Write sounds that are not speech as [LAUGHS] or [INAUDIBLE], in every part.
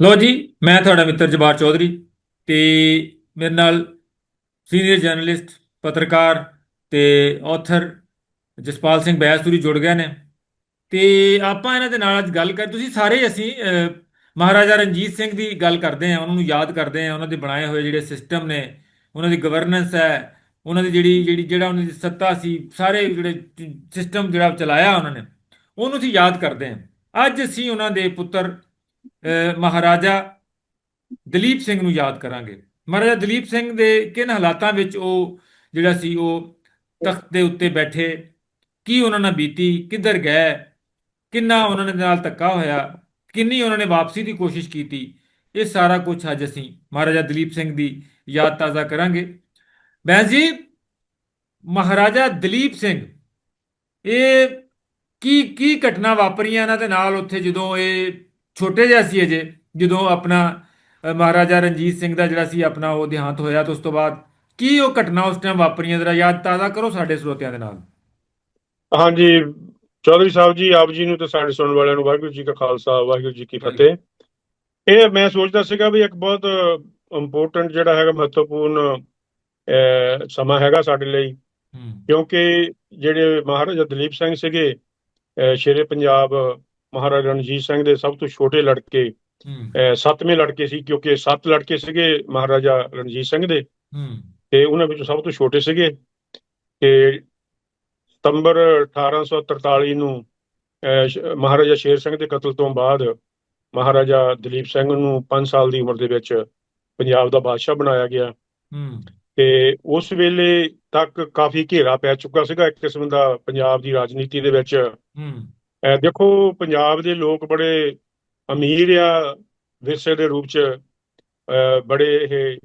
ਲੋ ਜੀ, ਮੈਂ ਤੁਹਾਡਾ ਮਿੱਤਰ ਜਵਾਰ ਚੌਧਰੀ ਤੇ ਮੇਰੇ ਨਾਲ ਸੀਨੀਅਰ ਜਰਨਲਿਸਟ, ਪੱਤਰਕਾਰ ਤੇ ਆਥਰ ਜਸਪਾਲ ਸਿੰਘ ਬੈਸਤੂਰੀ ਜੁੜ ਗਏ ਨੇ। ਤੇ ਆਪਾਂ ਇਹਨਾਂ ਦੇ ਨਾਲ ਅੱਜ ਗੱਲ ਕਰ, ਤੁਸੀਂ ਸਾਰੇ ਅਸੀਂ ਮਹਾਰਾਜਾ ਰਣਜੀਤ ਸਿੰਘ ਦੀ ਗੱਲ ਕਰਦੇ ਆ ਉਹਨਾਂ ਨੂੰ ਯਾਦ ਕਰਦੇ ਆ ਉਹਨਾਂ ਦੇ ਬਣਾਏ ਹੋਏ ਜਿਹੜੇ ਸਿਸਟਮ ਨੇ, ਉਹਨਾਂ ਦੀ ਗਵਰਨੈਂਸ ਹੈ, ਉਹਨਾਂ ਦੀ ਜਿਹੜੀ ਜਿਹੜੀ, ਜਿਹੜਾ ਉਹਨਾਂ ਦੀ ਸੱਤਾ ਸੀ, ਸਾਰੇ ਜਿਹੜੇ ਸਿਸਟਮ ਜਿਹੜਾ ਚਲਾਇਆ ਉਹਨਾਂ ਨੇ, ਉਹਨੂੰ ਅਸੀਂ ਯਾਦ ਕਰਦੇ ਆ ਅੱਜ ਅਸੀਂ ਉਹਨਾਂ ਦੇ ਪੁੱਤਰ ਮਹਾਰਾਜਾ ਦਲੀਪ ਸਿੰਘ ਨੂੰ ਯਾਦ ਕਰਾਂਗੇ। ਮਹਾਰਾਜਾ ਦਲੀਪ ਸਿੰਘ ਦੇ ਕਿਨ ਹਾਲਾਤਾਂ ਵਿੱਚ ਉਹ ਜਿਹੜਾ ਸੀ ਉਹ ਤਖਤ ਦੇ ਉੱਤੇ ਬੈਠੇ। ਕੀ ਉਹਨਾਂ ਨਾਲ ਬੀਤੀ? ਕਿੱਧਰ ਗਏ? ਕਿੰਨਾ ਉਹਨਾਂ ਦੇ ਨਾਲ ਧੱਕਾ ਹੋਇਆ? ਕਿੰਨੀ ਉਹਨਾਂ ਨੇ ਵਾਪਸੀ ਦੀ ਕੋਸ਼ਿਸ਼ ਕੀਤੀ? ਇਹ ਸਾਰਾ ਕੁਝ ਅੱਜ ਅਸੀਂ ਮਹਾਰਾਜਾ ਦਲੀਪ ਸਿੰਘ ਦੀ ਯਾਦ ਤਾਜ਼ਾ ਕਰਾਂਗੇ। ਬੈਂਸ ਜੀ, ਮਹਾਰਾਜਾ ਦਲੀਪ ਸਿੰਘ, ਇਹ ਕੀ ਕੀ ਘਟਨਾ ਵਾਪਰੀਆਂ ਇਹਨਾਂ ਦੇ ਨਾਲ ਉੱਥੇ ਜਦੋਂ ਇਹ ਛੋਟੇ ਜਿਹਾ ਸੀ ਅਜੇ ਜਦੋਂ ਆਪਣਾ ਮਹਾਰਾਜਾ ਰਣਜੀਤ ਸਿੰਘ ਦਾ ਜਿਹੜਾ ਸੀ ਆਪਣਾ ਉਹ ਦੇਹਾਂਤ ਹੋਇਆ ਤੇ ਉਸ ਤੋਂ ਬਾਅਦ ਕੀ ਉਹ ਘਟਨਾ ਉਸ ਟਾਈਮ ਵਾਪਰੀਆਂ ਜਰਾ ਯਾਦ ਤਾਜ਼ਾ ਕਰੋ ਸਾਡੇ ਸਰੋਤਿਆਂ ਦੇ ਨਾਲ। ਹਾਂਜੀ ਚੌਧਰੀ ਸਾਹਿਬ ਜੀ ਆਪ ਜੀ ਨੂੰ ਤੇ ਸਾਡੇ ਸੁਣਨ ਵਾਲਿਆਂ ਨੂੰ ਵਾਹਿਗੁਰੂ ਜੀ ਕਾ ਖਾਲਸਾ ਵਾਹਿਗੁਰੂ ਜੀ ਕੀ ਫਤਿਹ। ਇਹ ਮੈਂ ਸੋਚਦਾ ਸੀਗਾ ਵੀ ਇੱਕ ਬਹੁਤ ਇੰਪੋਰਟੈਂਟ ਜਿਹੜਾ ਹੈਗਾ ਮਹੱਤਵਪੂਰਨ ਸਮਾਂ ਹੈਗਾ ਸਾਡੇ ਲਈ। ਕਿਉਂਕਿ ਜਿਹੜੇ ਮਹਾਰਾਜਾ ਦਲੀਪ ਸਿੰਘ ਸੀਗੇ ਸ਼ੇਰੇ ਪੰਜਾਬ ਮਹਾਰਾਜਾ ਰਣਜੀਤ ਸਿੰਘ ਦੇ ਸਭ ਤੋਂ ਛੋਟੇ ਲੜਕੇ ਸੱਤਵੇਂ ਲੜਕੇ ਸੀ ਕਿਉਂਕਿ ਸੱਤ ਲੜਕੇ ਸੀਗੇ ਮਹਾਰਾਜਾ ਰਣਜੀਤ ਸਿੰਘ ਦੇ। ਤੇ ਉਹਨਾਂ ਵਿੱਚੋਂ ਸਭ ਤੋਂ ਛੋਟੇ ਸੀਗੇ। ਤੇ ਸਤੰਬਰ 1843 ਨੂੰ ਮਹਾਰਾਜਾ ਸ਼ੇਰ ਸਿੰਘ ਦੇ ਕਤਲ ਤੋਂ ਬਾਅਦ ਮਹਾਰਾਜਾ ਦਲੀਪ ਸਿੰਘ ਨੂੰ 5 ਸਾਲ ਦੀ ਉਮਰ ਦੇ ਵਿੱਚ ਪੰਜਾਬ ਦਾ ਬਾਦਸ਼ਾਹ ਬਣਾਇਆ ਗਿਆ। ਤੇ ਉਸ ਵੇਲੇ ਤੱਕ ਕਾਫੀ ਘੇਰਾ ਪੈ ਚੁੱਕਾ ਸੀਗਾ। ਇੱਕ ਕਿਸਮ ਦਾ ਪੰਜਾਬ ਦੀ ਰਾਜਨੀਤੀ ਦੇ ਵਿੱਚ ਦੇਖੋ ਪੰਜਾਬ ਦੇ ਲੋਕ ਬੜੇ ਅਮੀਰ ਆ ਵਿਰਸੇ ਦੇ ਰੂਪ ਚ ਬੜੇ ਇਹ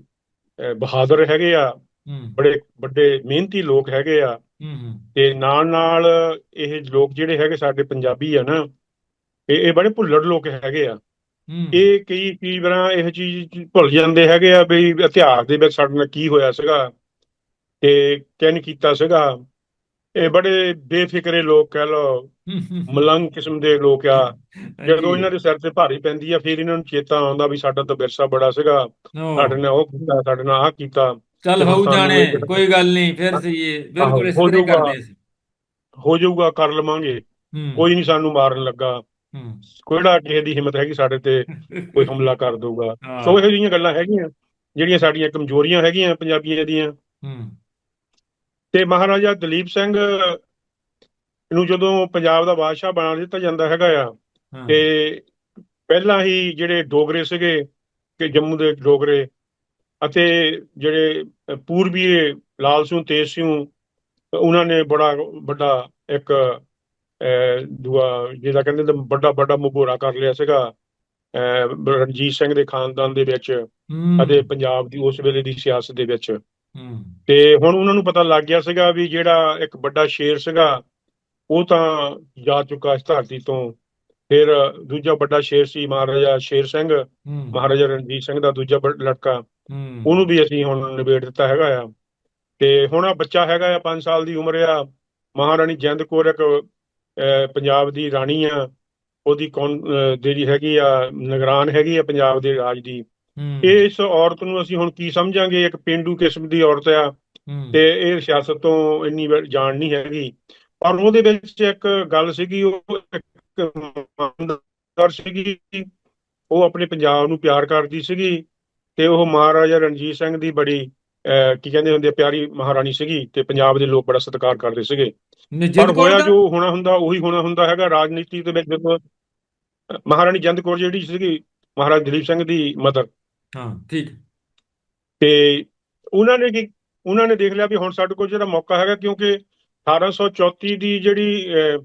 ਬਹਾਦਰ ਹੈਗੇ ਆ ਬੜੇ ਵੱਡੇ ਮਿਹਨਤੀ ਲੋਕ ਹੈਗੇ ਆ। ਤੇ ਨਾਲ ਨਾਲ ਇਹ ਲੋਕ ਜਿਹੜੇ ਹੈਗੇ ਸਾਡੇ ਪੰਜਾਬੀ ਆ ਨਾ ਇਹ ਇਹ ਬੜੇ ਭੁੱਲੜ ਲੋਕ ਹੈਗੇ ਆ। ਇਹ ਕਈ ਕਈ ਵਾਰਾਂ ਇਹ ਚੀਜ਼ ਭੁੱਲ ਜਾਂਦੇ ਹੈਗੇ ਆ ਵੀ ਇਤਿਹਾਸ ਦੇ ਵਿੱਚ ਸਾਡੇ ਨਾਲ ਕੀ ਹੋਇਆ ਸੀਗਾ ਤੇ ਕਿੰਨ ਕੀਤਾ ਸੀਗਾ ਇਹ ਬੜੇ ਬੇਫਿਕਰੇ ਲੋਕ ਕਹਿ ਲਓ ਮਲੰਗ ਕਿਸਮ ਦੇ ਲੋਕ ਆ। [LAUGHS] ਜਦੋਂ ਇਹਨਾਂ ਦੇ ਸਿਰ ਤੇ ਭਾਰੀ ਪੈਂਦੀ ਆ ਫਿਰ ਇਹਨਾਂ ਨੂੰ ਚੇਤਾ ਆਉਂਦਾ ਵੀ ਸਾਡਾ ਤਾਂ ਵਿਰਸਾ ਬੜਾ ਸੀਗਾ। ਸਾਡੇ ਨਾਲ ਉਹ ਕੀਤਾ ਸਾਡੇ ਨਾਲ ਆਹ ਕੀਤਾ। ਚੱਲ ਹੋਊ ਜਾਣੇ ਇਹ ਕੋਈ ਗੱਲ ਨਹੀਂ ਫਿਰ ਸਹੀ ਹੈ ਬਿਲਕੁਲ ਇਸ ਤਰ੍ਹਾਂ। ਕਰਦੇ ਸੀ ਹੋ ਜਾਊਗਾ ਕਰ ਲਵਾਂਗੇ। ਕੋਈ ਨਹੀਂ ਸਾਨੂੰ ਮਾਰਨ ਲੱਗਾ। ਕੋਈੜਾ ਕਿਸੇ ਦੀ ਹਿੰਮਤ ਹੈਗੀ ਸਾਡੇ ਤੇ ਕੋਈ ਹਮਲਾ ਕਰ ਦਊਗਾ। ਸੋ ਇਹੋ ਜਿਹੀਆਂ ਗੱਲਾਂ ਹੈਗੀਆਂ ਜਿਹੜੀਆਂ ਸਾਡੀਆਂ ਕਮਜ਼ੋਰੀਆਂ ਹੈਗੀਆਂ ਪੰਜਾਬੀਆਂ ਦੀਆਂ। ਹੂੰ। ਤੇ ਮਹਾਰਾਜਾ ਦਲੀਪ ਸਿੰਘ ਨੂੰ ਜਦੋਂ ਪੰਜਾਬ ਦਾ ਬਾਦਸ਼ਾਹ ਬਣਾ ਦਿੱਤਾ ਜਾਂਦਾ ਹੈਗਾ ਆ ਤੇ ਪਹਿਲਾਂ ਹੀ ਜਿਹੜੇ ਡੋਗਰੇ ਸੀਗੇ ਕਿ ਜੰਮੂ ਦੇ ਡੋਗਰੇ ਅਤੇ ਜਿਹੜੇ ਅ, ਪੂਰਬੀ ਲਾਲ ਸਿੰਘ ਤੇਜ ਸਿੰਘ ਉਹਨਾਂ ਨੇ ਬੜਾ ਵੱਡਾ ਇੱਕ ਦੂਆ ਜਿਹਦਾ ਕਹਿੰਦੇ ਨੇ ਵੱਡਾ ਵੱਡਾ ਮੁਗੋਰਾ ਕਰ ਲਿਆ ਸੀਗਾ ਰਣਜੀਤ ਸਿੰਘ ਦੇ ਖਾਨਦਾਨ ਦੇ ਵਿੱਚ ਅਤੇ ਪੰਜਾਬ ਦੀ ਉਸ ਵੇਲੇ ਦੀ ਸਿਆਸਤ ਦੇ ਵਿੱਚ। ਤੇ ਹੁਣ ਉਹਨਾਂ ਨੂੰ ਪਤਾ ਲੱਗ ਗਿਆ ਸੀਗਾ ਵੀ ਜਿਹੜਾ ਇੱਕ ਵੱਡਾ ਸ਼ੇਰ ਸੀਗਾ ਉਹ ਤਾਂ ਜਾ ਚੁੱਕਾ ਇਸ ਧਰਤੀ ਤੋਂ। ਫਿਰ ਦੂਜਾ ਵੱਡਾ ਸ਼ੇਰ ਸੀ ਮਹਾਰਾਜਾ ਸ਼ੇਰ ਸਿੰਘ ਮਹਾਰਾਜਾ ਰਣਜੀਤ ਸਿੰਘ ਦਾ ਦੂਜਾ ਲੜਕਾ। ਉਹਨੂੰ ਵੀ ਅਸੀਂ ਹੁਣ ਨਿਬੇੜ ਦਿੱਤਾ ਹੈਗਾ ਆ। ਤੇ ਹੁਣ ਆ ਬੱਚਾ ਹੈਗਾ ਆ 5 ਸਾਲ ਦੀ ਉਮਰ ਆ। ਮਹਾਰਾਣੀ ਜਿੰਦ ਕੌਰ ਇੱਕ ਪੰਜਾਬ ਦੀ ਰਾਣੀ ਆ। ਉਹਦੀ ਕੌਣ ਜਿਹੜੀ ਹੈਗੀ ਆ ਨਿਗਰਾਨ ਹੈਗੀ ਆ ਪੰਜਾਬ ਦੇ ਰਾਜ ਦੀ। ਇਸ ਔਰਤ ਨੂੰ ਅਸੀਂ ਹੁਣ ਕੀ ਸਮਝਾਂਗੇ? ਇੱਕ ਪਿੰਡੂ ਕਿਸਮ ਦੀ ਔਰਤ ਆ ਤੇ ਇਹ ਸਿਆਸਤ ਤੋਂ ਇੰਨੀ ਜਾਣ ਨਹੀਂ ਹੈਗੀ। ਪਰ ਉਹਦੇ ਵਿੱਚ ਇੱਕ ਗੱਲ ਸੀਗੀ ਉਹ ਇੱਕ ਇਮਾਨਦਾਰ ਸੀਗੀ। ਉਹ ਆਪਣੇ ਪੰਜਾਬ ਨੂੰ ਪਿਆਰ ਕਰਦੀ ਸੀਗੀ ਤੇ ਉਹ ਮਹਾਰਾਜਾ ਰਣਜੀਤ ਸਿੰਘ ਦੀ ਬੜੀ ਕੀ ਕਹਿੰਦੇ ਹੁੰਦੇ ਪਿਆਰੀ ਮਹਾਰਾਣੀ ਸੀਗੀ ਤੇ ਪੰਜਾਬ ਦੇ ਲੋਕ ਬੜਾ ਸਤਿਕਾਰ ਕਰਦੇ ਸੀਗੇ। ਪਰ ਹੋਇਆ ਜੋ ਹੋਣਾ ਹੁੰਦਾ ਉਹੀ ਹੋਣਾ ਹੁੰਦਾ ਹੈਗਾ। ਰਾਜਨੀਤੀ ਦੇ ਵਿੱਚ ਜਦੋਂ ਮਹਾਰਾਣੀ ਜਿੰਦ ਕੌਰ ਜਿਹੜੀ ਸੀਗੀ ਮਹਾਰਾਜ ਦਲੀਪ ਸਿੰਘ ਦੀ ਮਦਰ ਹਾਂ ਠੀਕ ਤੇ ਉਹਨਾਂ ਨੇ ਕੀ ਉਹਨਾਂ ਨੇ ਦੇਖ ਲਿਆ ਵੀ ਹੁਣ ਸਾਡੇ ਕੋਲ ਜਿਹੜਾ ਮੌਕਾ ਹੈਗਾ ਕਿਉਂਕਿ 1834 ਦੀ ਜਿਹੜੀ ਅਹ,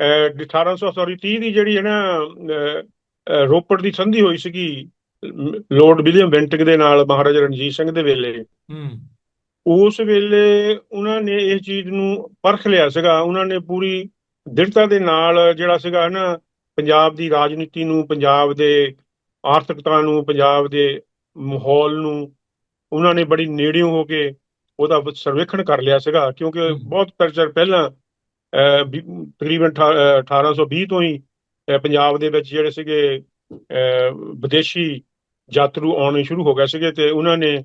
ਅਹ, 1800 ਸੌਰੀ 30 ਦੀ ਜਿਹੜੀ ਹੈ ਨਾ ਰੋਪੜ ਦੀ ਸੰਧੀ ਹੋਈ ਸੀਗੀ ਲਾਰਡ ਵਿਲੀਅਮ ਬੈਂਟਿਕ ਦੇ ਨਾਲ ਮਹਾਰਾਜਾ ਰਣਜੀਤ ਸਿੰਘ ਦੇ ਵੇਲੇ। ਹੂੰ। ਉਸ ਵੇਲੇ ਉਹਨਾਂ ਨੇ ਇਸ ਚੀਜ਼ ਨੂੰ ਪਰਖ ਲਿਆ ਸੀਗਾ। ਉਹਨਾਂ ਨੇ ਪੂਰੀ ਦ੍ਰਿੜਤਾ ਦੇ ਨਾਲ ਜਿਹੜਾ ਸੀਗਾ ਨਾ ਪੰਜਾਬ ਦੀ ਰਾਜਨੀਤੀ ਨੂੰ ਪੰਜਾਬ ਦੇ ਆਰਥਿਕਤਾ ਨੂੰ ਪੰਜਾਬ ਦੇ ਮਾਹੌਲ ਨੂੰ ਉਹਨਾਂ ਨੇ ਬੜੀ ਨੇੜਿਓਂ ਹੋ ਕੇ ਉਹਦਾ ਸਰਵੇਖਣ ਕਰ ਲਿਆ ਸੀਗਾ ਕਿਉਂਕਿ। ਬਹੁਤ ਚਿਰ ਪਹਿਲਾਂ ਤਕਰੀਬਨ ਅਠਾ- ਅਹ, 1820 ਤੋਂ ਹੀ ਪੰਜਾਬ ਦੇ ਵਿੱਚ ਜਿਹੜੇ ਸੀਗੇ ਵਿਦੇਸ਼ੀ ਯਾਤਰੂ ਆਉਣੇ ਸ਼ੁਰੂ ਹੋ ਗਏ ਸੀਗੇ ਤੇ ਉਹਨਾਂ ਨੇ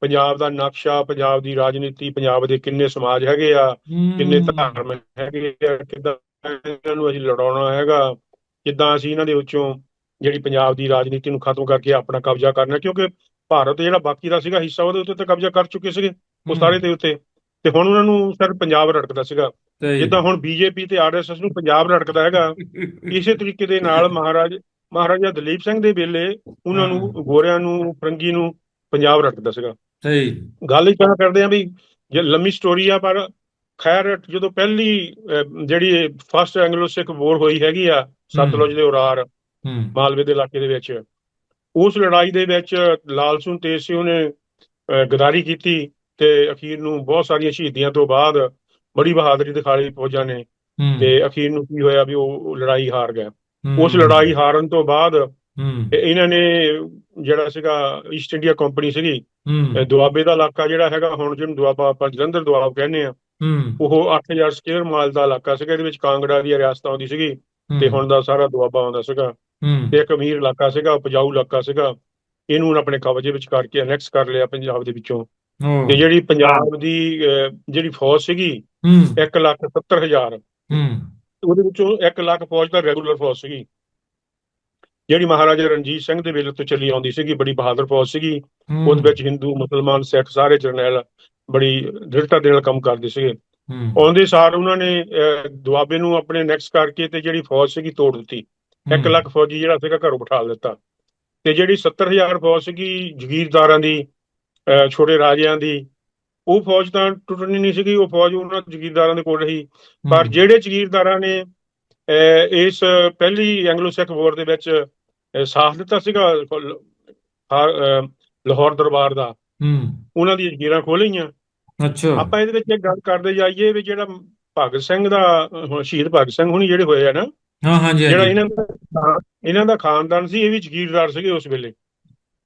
ਪੰਜਾਬ ਦਾ ਨਕਸ਼ਾ ਪੰਜਾਬ ਦੀ ਰਾਜਨੀਤੀ ਪੰਜਾਬ ਦੇ ਕਿੰਨੇ ਸਮਾਜ ਹੈਗੇ ਆ ਕਿੰਨੇ ਧਰਮ ਹੈਗੇ ਆ ਕਿੱਦਾਂ ਇਹਨਾਂ ਨੂੰ ਅਸੀਂ ਲੜਾਉਣਾ ਹੈਗਾ ਕਿੱਦਾਂ ਅਸੀਂ ਇਹਨਾਂ ਦੇ ਵਿੱਚੋਂ ਜਿਹੜੀ ਪੰਜਾਬ ਦੀ ਰਾਜਨੀਤੀ ਨੂੰ ਖਤਮ ਕਰਕੇ ਆਪਣਾ ਕਬਜ਼ਾ ਕਰਨਾ ਕਿਉਂਕਿ ਭਾਰਤ ਜਿਹੜਾ ਬਾਕੀ ਦਾ ਸੀਗਾ ਹਿੱਸਾ ਉਹਦੇ ਉੱਤੇ ਤਾਂ ਕਬਜ਼ਾ ਕਰ ਚੁੱਕੇ ਸੀਗੇ ਉਹ ਸਾਰੇ ਦੇ ਉੱਤੇ। ਤੇ ਹੁਣ ਉਹਨਾਂ ਨੂੰ ਸਿਰਫ ਪੰਜਾਬ ਰੜਕਦਾ ਸੀਗਾ। ਜਿੱਦਾਂ ਹੁਣ ਬੀਜੇਪੀ ਤੇ ਆਰਐਸਐਸ ਨੂੰ ਪੰਜਾਬ ਰੜਕਦਾ ਹੈਗਾ [LAUGHS] ਇਸੇ ਤਰੀਕੇ ਦੇ ਨਾਲ ਮਹਾਰਾਜ ਮਹਾਰਾਜਾ ਦਲੀਪ ਸਿੰਘ ਦੇ ਵੇਲੇ ਉਹਨਾਂ ਨੂੰ। ਗੋਰਿਆਂ ਨੂੰ ਫਰੰਗੀ ਨੂੰ ਪੰਜਾਬ ਰੜਕਦਾ ਸੀਗਾ। ਸਹੀ। ਗੱਲ ਹੀ ਤਾਂ ਕਰਦੇ ਆ ਵੀ ਜੇ ਲੰਮੀ ਸਟੋਰੀ ਆ ਪਰ ਖੈਰ ਜਦੋਂ ਪਹਿਲੀ ਜਿਹੜੀ ਫਸਟ ਐਂਗਲੋ ਸਿੱਖ ਵੋਰ ਹੋਈ ਹੈਗੀ ਆ ਸਤਲੁਜ ਦੇ ਉਰਾਰ ਮਾਲਵੇ ਦੇ ਇਲਾਕੇ ਦੇ ਵਿੱਚ। ਉਸ ਲੜਾਈ ਦੇ ਵਿੱਚ ਲਾਲ ਸਿੰਘ ਤੇਜਸਿੰਘ ਨੇ ਅਹ, ਗਦਾਰੀ ਕੀਤੀ ਤੇ ਅਖੀਰ ਨੂੰ ਬਹੁਤ ਸਾਰੀਆਂ ਸ਼ਹੀਦੀਆਂ ਤੋਂ ਬਾਅਦ ਬੜੀ ਬਹਾਦਰੀ ਦਿਖਾਈ ਫੌਜਾਂ ਨੇ। ਤੇ ਅਖੀਰ ਨੂੰ ਕੀ ਹੋਇਆ ਵੀ ਉਹ ਲੜਾਈ ਹਾਰ ਹੂੰ, ਉਸ ਲੜਾਈ ਹਾਰਨ ਤੋਂ ਬਾਅਦ ਇਹਨਾਂ ਨੇ ਜਿਹੜਾ ਸੀਗਾ ਈਸਟ ਇੰਡੀਆ ਕੰਪਨੀ ਸੀਗੀ ਦੁਆਬੇ ਦਾ ਇਲਾਕਾ ਜਿਹੜਾ ਹੈਗਾ ਹੁਣ ਜਿਹਨੂੰ ਦੁਆਬਾ ਆਪਾਂ ਜਲੰਧਰ ਦੁਆਬ ਕਹਿੰਦੇ ਆ ਉਹ 8000 ਸਕੁਅਰ ਮਾਈਲ ਦਾ ਇਲਾਕਾ ਸੀਗਾ ਇਹਦੇ ਵਿੱਚ ਕਾਂਗੜਾ ਦੀ ਰਿਆਸਤ ਆਉਂਦੀ ਸੀਗੀ ਤੇ ਹੁਣ ਦਾ ਸਾਰਾ ਦੁਆਬਾ ਆਉਂਦਾ ਸੀਗਾ। ਹੂੰ। ਤੇ ਇੱਕ ਅਮੀਰ ਇਲਾਕਾ ਸੀਗਾ ਉਪਜਾਊ ਇਲਾਕਾ ਸੀਗਾ। ਇਹਨੂੰ ਆਪਣੇ ਕਬਜ਼ੇ ਵਿੱਚ ਕਰਕੇ ਅਨੈਕਸ ਕਰ ਲਿਆ ਪੰਜਾਬ ਦੇ ਵਿੱਚੋਂ। ਤੇ ਜਿਹੜੀ ਪੰਜਾਬ ਦੀ ਜਿਹੜੀ ਫੌਜ ਸੀਗੀ ਹੂੰ। 1 ਲੱਖ 70 ਹਜ਼ਾਰ। ਹੂੰ। ਉਹਦੇ ਵਿੱਚੋਂ 1 ਲੱਖ ਫੌਜ ਤਾਂ ਰੈਗੂਲਰ ਫੌਜ ਸੀਗੀ। ਜਿਹੜੀ ਮਹਾਰਾਜਾ ਰਣਜੀਤ ਸਿੰਘ ਦੇ ਵੇਲੇ ਤੋਂ ਚੱਲੀ ਆਉਂਦੀ ਸੀਗੀ ਬੜੀ ਬਹਾਦਰ ਫੌਜ ਸੀਗੀ। ਉਹਦੇ ਵਿੱਚ ਹਿੰਦੂ ਮੁਸਲਮਾਨ ਸਿੱਖ ਸਾਰੇ ਜਰਨੈਲ ਬੜੀ ਦ੍ਰਿੜਤਾ ਦੇ ਨਾਲ ਕੰਮ ਕਰਦੇ ਸੀਗੇ। ਆਉਂਦੇ ਸਾਰ ਉਹਨਾਂ ਨੇ ਦੁਆਬੇ ਨੂੰ ਆਪਣੇ ਨੈਕਸ ਕਰਕੇ ਤੇ ਜਿਹੜੀ ਫੌਜ ਸੀਗੀ ਤੋੜ ਦਿੱਤੀ। 1 ਲੱਖ ਫੌਜੀ ਜਿਹੜਾ ਸੀਗਾ ਘਰੋਂ ਬਿਠਾ ਦਿੱਤਾ। ਤੇ ਜਿਹੜੀ 70000 ਫੌਜ ਸੀਗੀ ਜ਼ਗੀਰਦਾਰਾਂ ਦੀ ਛੋਟੇ ਰਾਜਿਆਂ ਦੀ ਉਹ ਫੌਜ ਤਾਂ ਟੁੱਟਣੀ ਨਹੀਂ ਸੀਗੀ ਉਹ ਫੌਜ ਉਹਨਾਂ ਜ਼ਗੀਰਦਾਰਾਂ ਦੇ ਕੋਲ ਰਹੀ। ਪਰ ਜਿਹੜੇ ਜ਼ਗੀਰਦਾਰਾਂ ਨੇ ਇਸ ਪਹਿਲੀ ਐਂਗਲੋ ਸਿੱਖ ਵਾਰ ਦੇ ਵਿੱਚ ਸਾਥ ਦਿੱਤਾ ਸੀਗਾ ਲਾਹੌਰ ਦਰਬਾਰ ਦਾ। ਹੂੰ। ਉਹਨਾਂ ਦੀਆਂ ਜ਼ਗੀਰਾਂ ਖੋਲ੍ਹੀਆਂ ਅੱਛਾ। ਆਪਾਂ ਇਹਦੇ ਵਿੱਚ ਇੱਕ ਗੱਲ ਕਰਦੇ ਜਾਈਏ ਵੀ ਜਿਹੜਾ ਭਗਤ ਸਿੰਘ ਦਾ ਅਹ, ਸ਼ਹੀਦ ਭਗਤ ਸਿੰਘ ਹੁਣੀ ਜਿਹੜੇ ਹੋਏ ਆ ਨਾ ਹਾਂ ਹਾਂਜੀ ਜਿਹੜਾ ਹਾਂਜੀ। ਇਹਨਾਂ ਦਾ ਇਹਨਾਂ ਦਾ ਖਾਨਦਾਨ ਸੀ ਇਹ ਵੀ ਜ਼ਗੀਰਦਾਰ ਸੀਗੇ ਉਸ ਵੇਲੇ।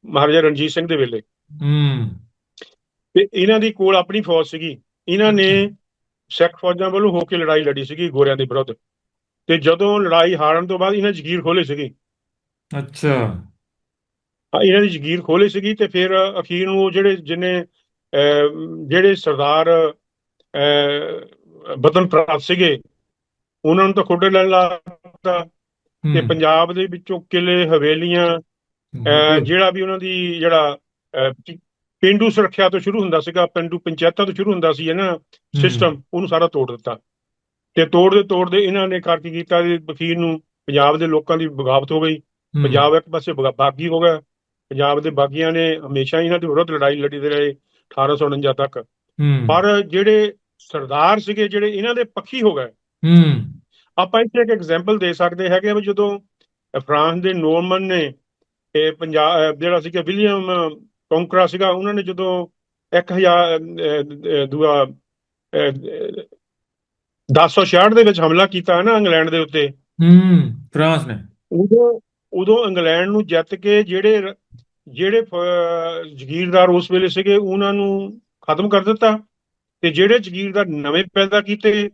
ਮਹਾਰਾਜਾ ਰਣਜੀਤ ਸਿੰਘ ਦੇ ਵੇਲੇ। ਹੂੰ। ਤੇ ਇਹਨਾਂ ਦੀ ਕੋਲ ਆਪਣੀ ਫੌਜ ਸੀਗੀ। ਇਹਨਾਂ ਨੇ ਸਿੱਖ ਫੌਜਾਂ ਵੱਲੋਂ ਹੋ ਕੇ ਲੜਾਈ ਲੜੀ ਸੀਗੀ ਗੋਰਿਆਂ ਦੇ ਵਿਰੁੱਧ। ਤੇ ਜਦੋਂ ਲੜਾਈ ਹਾਰਨ ਤੋਂ ਬਾਅਦ ਇਹਨਾਂ ਜ਼ਗੀਰ ਖੋਲੇ ਸੀਗੀ। ਅੱਛਾ। ਹਾਂ, ਇਹਨਾਂ ਦੀ ਜ਼ਗੀਰ ਖੋਲੇ ਸੀਗੀ ਤੇ ਫਿਰ ਅਖੀਰ ਨੂੰ ਜਿਹੜੇ ਜਿਨੇ ਜਿਹੜੇ ਸਰਦਾਰ ਬਦਨ ਪ੍ਰਾਪਤ ਸੀਗੇ ਉਹਨਾਂ ਨੂੰ ਤਾਂ ਖੋਡੇ ਲੈਣ ਲਾਤਾ ਤੇ ਹੂੰ, ਪੰਜਾਬ ਦੇ ਵਿੱਚੋਂ ਕਿਲੇ ਹਵੇਲੀਆਂ ਜਿਹੜਾ ਵੀ ਉਹਨਾਂ ਦੀ ਜਿਹੜਾ ਪੇਂਡੂ ਸੁਰੱਖਿਆ ਤੋਂ ਸ਼ੁਰੂ ਹੁੰਦਾ ਸੀਗਾ ਪੇਂਡੂ ਪੰਚਾਇਤਾਂ ਤੋਂ ਸ਼ੁਰੂ ਹੁੰਦਾ ਸੀ ਨਾ ਸਿਸਟਮ ਉਹਨੂੰ ਸਾਰਾ ਤੋੜ ਦਿੱਤਾ। ਤੇ ਤੋੜਦੇ ਤੋੜਦੇ ਇਹਨਾਂ ਨੇ ਕਰ ਕੀ ਕੀਤਾ ਇਹ ਵਕੀਲ ਨੂੰ ਪੰਜਾਬ ਦੇ ਲੋਕਾਂ ਦੀ ਬਗਾਵਤ ਹੋ ਗਈ। ਹੂੰ, ਪੰਜਾਬ ਇੱਕ ਪਾਸੇ ਬਗਾ- ਹੋ ਗਿਆ। ਪੰਜਾਬ ਦੇ ਬਾਗੀਆਂ ਨੇ ਹਮੇਸ਼ਾ ਇਹਨਾਂ ਦੇ ਵਿਰੁੱਧ ਲੜਾਈ ਲੜੀਦੇ ਰਹੇ 1849 ਤੱਕ। ਹੂੰ। ਪਰ ਜਿਹੜੇ ਸਰਦਾਰ ਸੀਗੇ ਜਿਹੜੇ ਇਹਨਾਂ ਦੇ ਪੱਖੀ ਹੋ ਗਏ ਹੂੰ। ਆਪਾਂ ਇੱਥੇ ਇੱਕ ਐਗਜ਼ਾਮਪਲ ਦੇ ਸਕਦੇ ਹੈਗੇ ਵੀ ਜਦੋਂ ਫਰਾਂਸ ਦੇ ਨੋਰਮਨ ਨੇ ਇਹ ਪੰਜਾਬ ਜਿਹੜਾ ਸੀਗਾ ਵਿਲੀਅਮ ਕੌਂਕਰਾ ਸੀਗਾ ਉਹਨਾਂ ਨੇ ਜਦੋਂ 1000 ਦੂਆ 1066 ਦੇ ਵਿੱਚ ਹਮਲਾ ਕੀਤਾ ਨਾ ਇੰਗਲੈਂਡ ਦੇ ਉੱਤੇ। ਹੂੰ ਫਰਾਂਸ ਨੇ। ਉਦੋਂ ਉਦੋਂ ਇੰਗਲੈਂਡ ਨੂੰ ਜਿੱਤ ਕੇ ਜਿਹੜੇ ਜਿਹੜੇ ਜ਼ਗੀਰਦਾਰ ਉਸ ਵੇਲੇ ਸੀਗੇ ਉਹਨਾਂ ਨੂੰ ਖਤਮ ਕਰ ਦਿੱਤਾ। ਤੇ ਜਿਹੜੇ ਜ਼ਗੀਰਦਾਰ ਨਵੇਂ ਪੈਦਾ ਕੀਤੇ